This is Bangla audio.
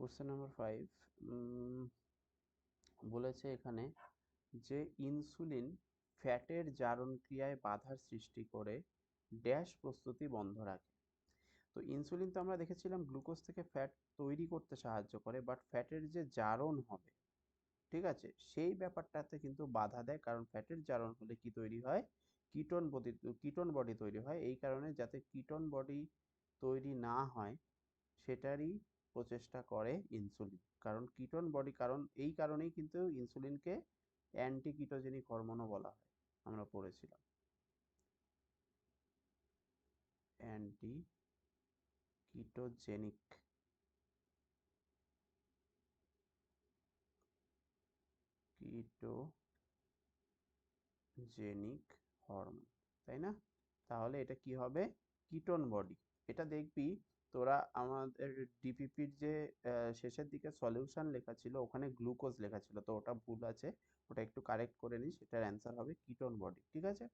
কোশ্চেন নাম্বার ফাইভ বলেছে এখানে যে ইনসুলিন ফ্যাটের জারণ ক্রিয়ায় বাধার সৃষ্টি করে ড্যাশ প্রস্তুতি বন্ধ রাখে। তো ইনসুলিন তো আমরা দেখেছিলাম গ্লুকোজ থেকে ফ্যাট তৈরি করতে সাহায্য করে বাট ফ্যাটের যে জারণ হবে, ঠিক আছে, সেই ব্যাপারটাতে কিন্তু বাধা দেয়, কারণ ফ্যাটের জারণ হলে কি তৈরি হয়? কিটোন বডি কিটোন বডি তৈরি হয়। এই কারণে যাতে কিটোন বডি তৈরি না হয়, সেটারই প্রচেষ্টা করে ইনসুলিন কারণ কিটোন বডি কারণ এই কারণেই কিন্তু ইনসুলিনকে অ্যান্টি কিটোজেনিক হরমোনও বলা হয়, আমরা পড়েছিলাম। অ্যান্টি কিটোজেনিক কিটোজেনিক হরমোন তাই না? তাহলে এটা কি হবে? কিটোন বডি এটা দেখবি তোরা আমাদের ডিপিপির যে শেষের দিকে সলিউশন লেখা ছিল, ওখানে গ্লুকোজ লেখা ছিল, তো ওটা ভুল আছে, ওটা একটু কারেক্ট করে নিস এটার অ্যান্সার হবে কিটোন বডি ঠিক আছে?